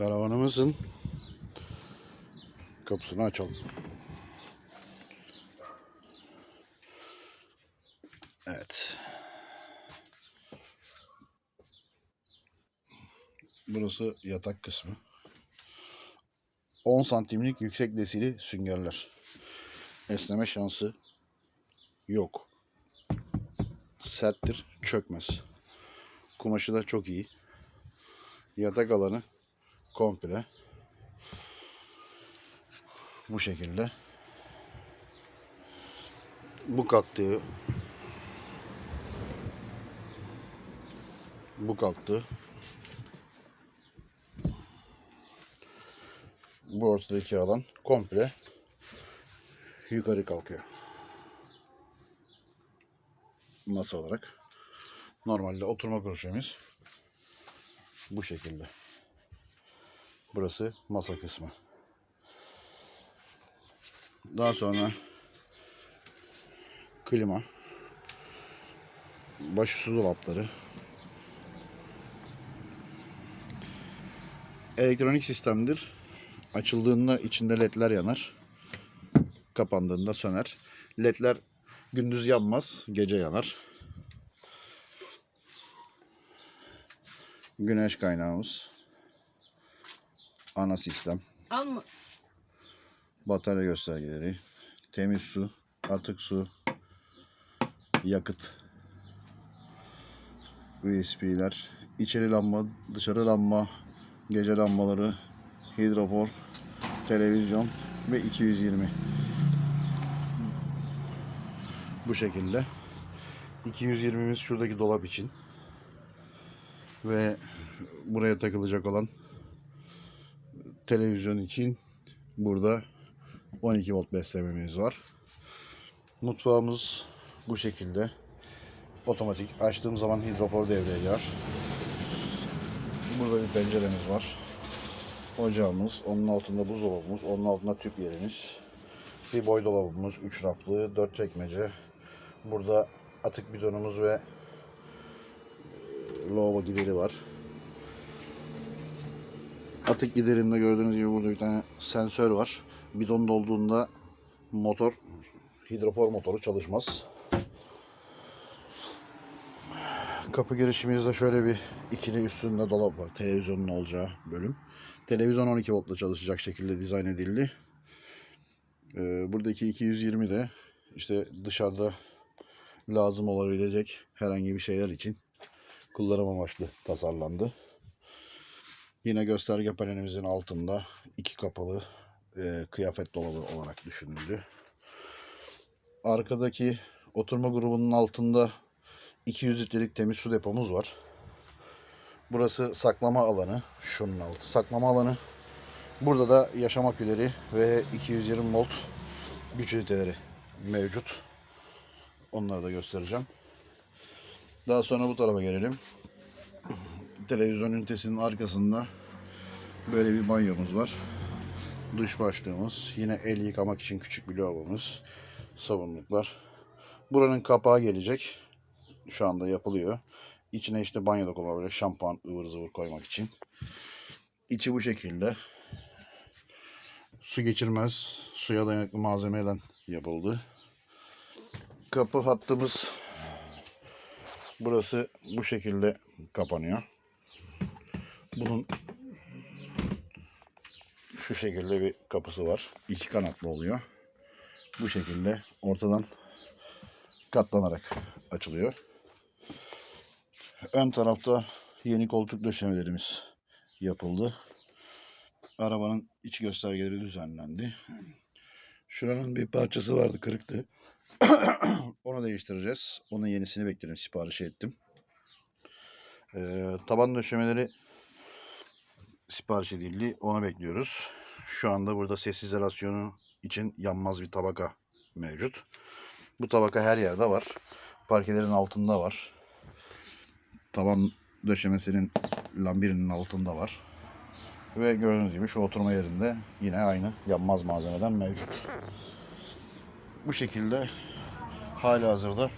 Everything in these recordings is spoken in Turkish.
Karavanımızın kapısını açalım. Evet. Burası yatak kısmı. 10 santimlik yüksek desili süngerler. Esneme şansı yok. Serttir, çökmez. Kumaşı da çok iyi. Yatak alanı komple bu şekilde. Bu kalktığı bu kalktı. Bu ortadaki alan komple yukarı kalkıyor. Masa olarak. Normalde oturma köşemiz bu şekilde. Burası masa kısmı. Daha sonra klima, başüstü dolapları, elektronik sistemdir. Açıldığında içinde ledler yanar. Kapandığında söner. Ledler gündüz yanmaz, gece yanar. Güneş kaynağımız. Ana sistem. Alma. Batarya göstergeleri. Temiz su, atık su, yakıt. USB'ler, içeri lamba, dışarı lamba, gece lambaları, hidrofor, televizyon ve 220. Bu şekilde. 220'miz şuradaki dolap için. Ve buraya takılacak olan televizyon için burada 12 volt beslememiz var. Mutfağımız bu şekilde. Otomatik. Açtığım zaman hidrofor devreye girer. Burada bir penceremiz var. Ocağımız, onun altında buzdolabımız, onun altında tüp yerimiz. Bir boy dolabımız, 3 raflı, 4 çekmece. Burada atık bidonumuz ve lavabo gideri var. Atık giderinde gördüğünüz gibi burada bir tane sensör var. Bidon dolduğunda motor, hidrofor motoru çalışmaz. Kapı girişimizde şöyle bir ikili üstünde dolap var. Televizyonun olacağı bölüm. Televizyon 12 voltla çalışacak şekilde dizayn edildi. Ee, buradaki 220 de işte dışarıda lazım olabilecek herhangi bir şeyler için kullanım amaçlı tasarlandı. Yine gösterge panelimizin altında iki kapalı e, kıyafet dolabı olarak düşünüldü. Arkadaki oturma grubunun altında 200 litrelik temiz su depomuz var. Burası saklama alanı. Şunun altı saklama alanı. Burada da yaşam aküleri ve 220 volt güç üniteleri mevcut. Onları da göstereceğim. Daha sonra bu tarafa gelelim. Televizyon ünitesinin arkasında böyle bir banyomuz var. Duş başlığımız. Yine el yıkamak için küçük bir lavabomuz. Sabunluklar. Buranın kapağı gelecek. Şu anda yapılıyor. İçine işte banyoda kullanılacak şampuan ıvır zıvır koymak için. İçi bu şekilde. Su geçirmez. Suya dayanıklı malzemeyle yapıldı. Kapı hattımız burası bu şekilde kapanıyor. Bunun şu şekilde bir kapısı var. İki kanatlı oluyor. Bu şekilde ortadan katlanarak açılıyor. Ön tarafta yeni koltuk döşemelerimiz yapıldı. Arabanın iç göstergeleri düzenlendi. Şuranın bir parçası vardı kırıktı. Onu değiştireceğiz. Onun yenisini bekliyorum. Sipariş ettim. Ee, taban döşemeleri sipariş edildi. Onu bekliyoruz. Şu anda burada ses izolasyonu için yanmaz bir tabaka mevcut. Bu tabaka her yerde var. Parkelerin altında var. Taban döşemesinin lambirinin altında var. Ve gördüğünüz gibi şu oturma yerinde yine aynı yanmaz malzemeden mevcut. Bu şekilde hali hazırda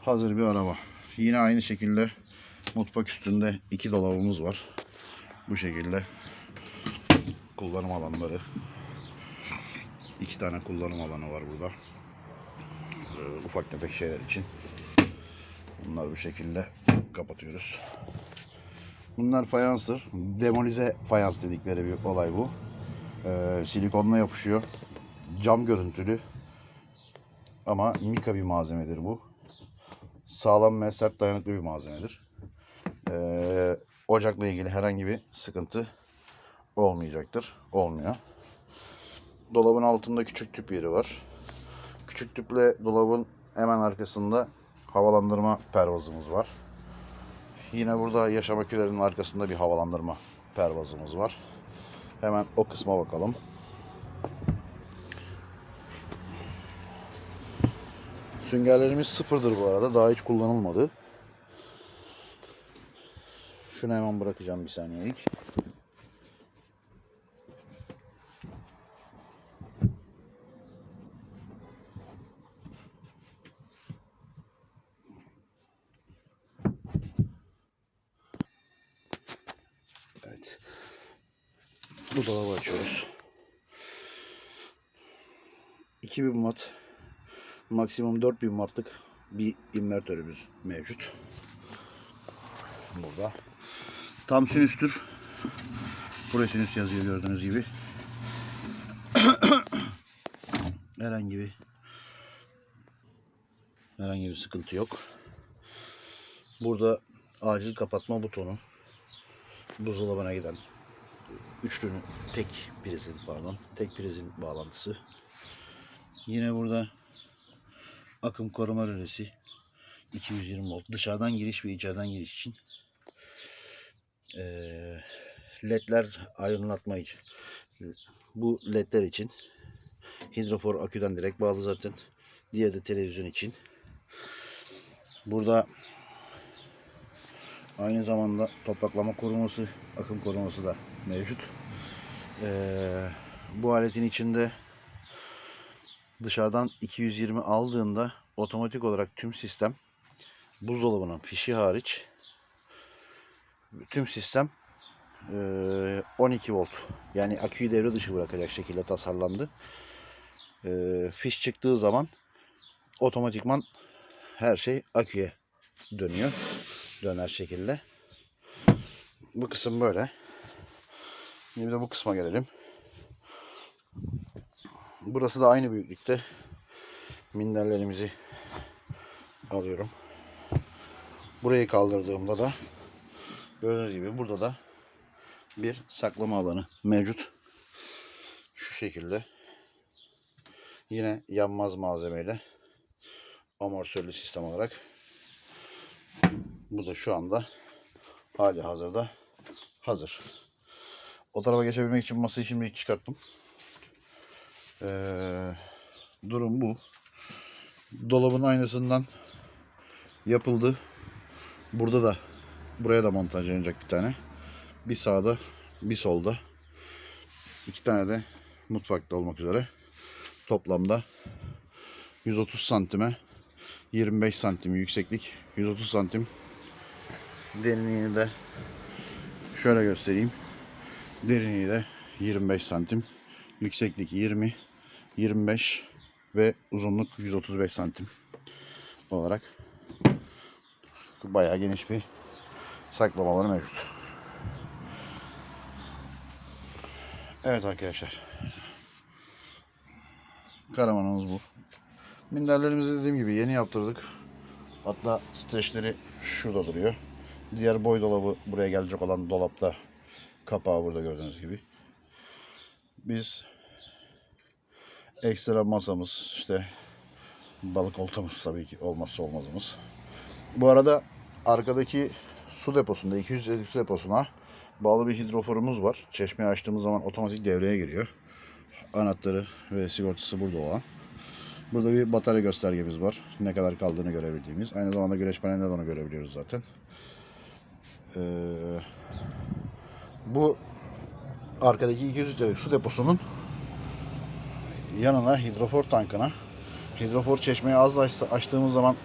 hazır bir araba. Yine aynı şekilde mutfak üstünde iki dolabımız var. Bu şekilde kullanım alanları. İki tane kullanım alanı var burada. Ee, ufak tefek şeyler için. Bunlar bu şekilde kapatıyoruz. Bunlar fayanstır. Demolize fayans dedikleri bir olay bu. Ee, silikonla yapışıyor. Cam görüntülü. Ama mika bir malzemedir bu. Sağlam ve sert dayanıklı bir malzemedir. Ee, ocakla ilgili herhangi bir sıkıntı olmayacaktır. Olmuyor. Dolabın altında küçük tüp yeri var. Küçük tüple dolabın hemen arkasında havalandırma pervazımız var. Yine burada yaşam akülerinin arkasında bir havalandırma pervazımız var. Hemen o kısma bakalım. Süngerlerimiz sıfırdır bu arada. Daha hiç kullanılmadı. Şunu hemen bırakacağım bir saniyelik. Evet. Bu dolabı açıyoruz. 2000 watt maksimum 4000 wattlık bir invertörümüz mevcut. Burada. Tam sinüstür. Buraya sinüs yazıyor gördüğünüz gibi. herhangi bir herhangi bir sıkıntı yok. Burada acil kapatma butonu. Buzdolabına giden üçlünün tek prizin pardon tek prizin bağlantısı. Yine burada akım koruma rölesi 220 volt dışarıdan giriş ve içeriden giriş için Ledler aydınlatma bu ledler için hidrofor aküden direkt bağlı zaten diğer de televizyon için. Burada aynı zamanda topraklama koruması akım koruması da mevcut. Bu aletin içinde dışarıdan 220 aldığında otomatik olarak tüm sistem buzdolabının fişi hariç tüm sistem eee, 12 volt yani aküyü devre dışı bırakacak şekilde tasarlandı. Fiş çıktığı zaman otomatikman her şey aküye dönüyor. Döner şekilde. Bu kısım böyle. Şimdi de bu kısma gelelim. Burası da aynı büyüklükte. Minderlerimizi alıyorum. Burayı kaldırdığımda da gördüğünüz gibi burada da bir saklama alanı mevcut. Şu şekilde. Yine yanmaz malzemeyle amortisörlü sistem olarak. Bu da şu anda hali hazırda hazır. O tarafa geçebilmek için masayı şimdi çıkarttım. Ee, durum bu. Dolabın aynasından yapıldı. Burada da buraya da montajlanacak bir tane. Bir sağda, bir solda. İki tane de mutfakta olmak üzere. Toplamda 130 santime 25 santim yükseklik, 130 santim derinliğini de şöyle göstereyim. Derinliği de 25 santim. Yükseklik 20, 25 ve uzunluk 135 santim olarak bayağı geniş bir saklama alanı mevcut. Evet arkadaşlar. Karavanımız bu. Minderlerimizi dediğim gibi yeni yaptırdık. Hatta streçleri şurada duruyor. Diğer boy dolabı buraya gelecek olan dolapta kapağı burada gördüğünüz gibi. Biz ekstra masamız işte balık oltamız tabii ki olmazsa olmazımız. Bu arada arkadaki su deposunda 250 su deposuna bağlı bir hidroforumuz var. Çeşmeyi açtığımız zaman otomatik devreye giriyor. Anahtarı ve sigortası burada olan. Burada bir batarya göstergemiz var. Ne kadar kaldığını görebildiğimiz. Aynı zamanda güneş panelinden de onu görebiliyoruz zaten. Ee, bu arkadaki 200 litrelik su deposunun yanına hidrofor tankına hidrofor çeşmeyi az açtığımız zaman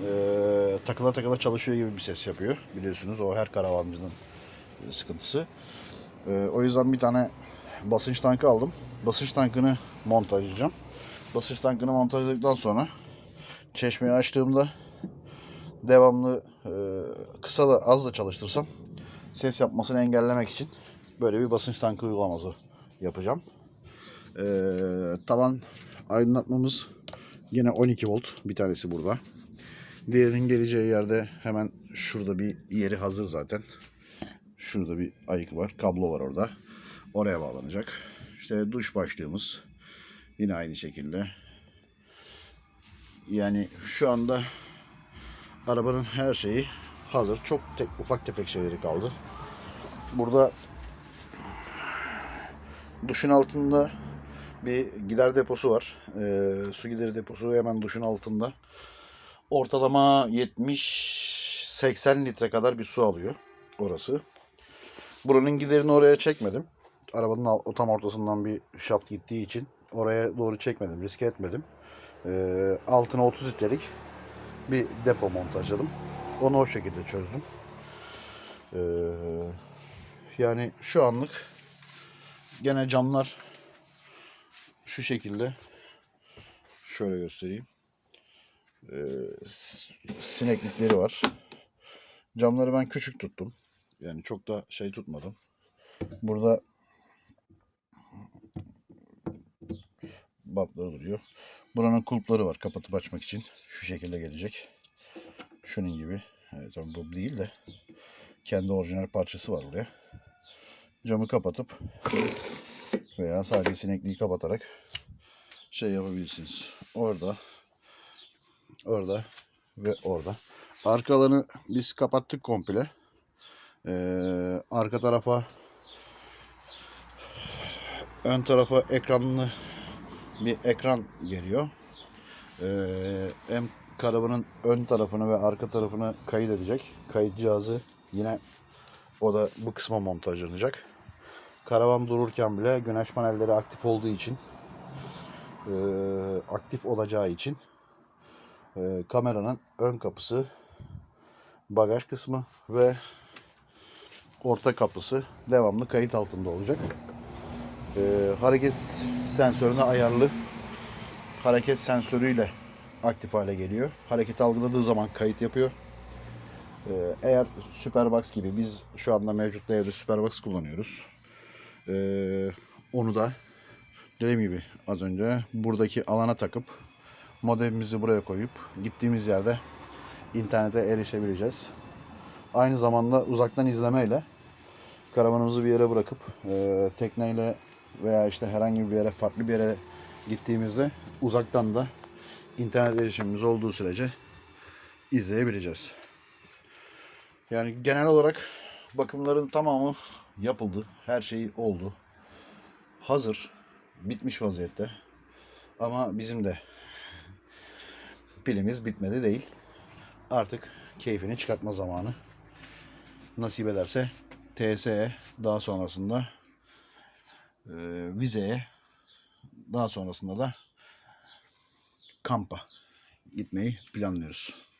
eee takıla takıla çalışıyor gibi bir ses yapıyor. Biliyorsunuz o her karavancının sıkıntısı. Ee, o yüzden bir tane basınç tankı aldım. Basınç tankını montajlayacağım. Basınç tankını montajladıktan sonra çeşmeyi açtığımda devamlı e, kısa da az da çalıştırsam ses yapmasını engellemek için böyle bir basınç tankı uygulaması yapacağım. Ee, tavan aydınlatmamız yine 12 volt. Bir tanesi burada. Diğerinin geleceği yerde hemen şurada bir yeri hazır zaten. Şurada bir ayık var. Kablo var orada. Oraya bağlanacak. İşte duş başlığımız yine aynı şekilde. Yani şu anda arabanın her şeyi hazır. Çok tek, ufak tefek şeyleri kaldı. Burada duşun altında bir gider deposu var. Ee, su gideri deposu hemen duşun altında. Ortalama 70-80 litre kadar bir su alıyor orası. Buranın giderini oraya çekmedim. Arabanın tam ortasından bir şaft gittiği için oraya doğru çekmedim, riske etmedim. Ee, altına 30 litrelik bir depo montajladım. Onu o şekilde çözdüm. Ee, yani şu anlık gene camlar şu şekilde şöyle göstereyim. S- sineklikleri var. Camları ben küçük tuttum. Yani çok da şey tutmadım. Burada bantları duruyor. Buranın kulpları var kapatıp açmak için. Şu şekilde gelecek. Şunun gibi. Evet, tabii bu değil de kendi orijinal parçası var buraya. Camı kapatıp veya sadece sinekliği kapatarak şey yapabilirsiniz. Orada orada ve orada. Arka alanı biz kapattık komple. Ee, arka tarafa ön tarafa ekranlı bir ekran geliyor. Ee, hem karavanın ön tarafını ve arka tarafını kayıt edecek. Kayıt cihazı yine o da bu kısma montajlanacak. Karavan dururken bile güneş panelleri aktif olduğu için e, aktif olacağı için e, kameranın ön kapısı, bagaj kısmı ve orta kapısı devamlı kayıt altında olacak. E, hareket sensörüne ayarlı hareket sensörüyle aktif hale geliyor. Hareket algıladığı zaman kayıt yapıyor. E, eğer Superbox gibi biz şu anda mevcut evde Superbox kullanıyoruz. E, onu da dediğim gibi az önce buradaki alana takıp modemimizi buraya koyup gittiğimiz yerde internete erişebileceğiz. Aynı zamanda uzaktan izlemeyle karavanımızı bir yere bırakıp e, tekneyle veya işte herhangi bir yere farklı bir yere gittiğimizde uzaktan da internet erişimimiz olduğu sürece izleyebileceğiz. Yani genel olarak bakımların tamamı yapıldı. Her şey oldu. Hazır. Bitmiş vaziyette. Ama bizim de pilimiz bitmedi değil. Artık keyfini çıkartma zamanı. Nasip ederse TSE daha sonrasında e, vizeye daha sonrasında da kampa gitmeyi planlıyoruz.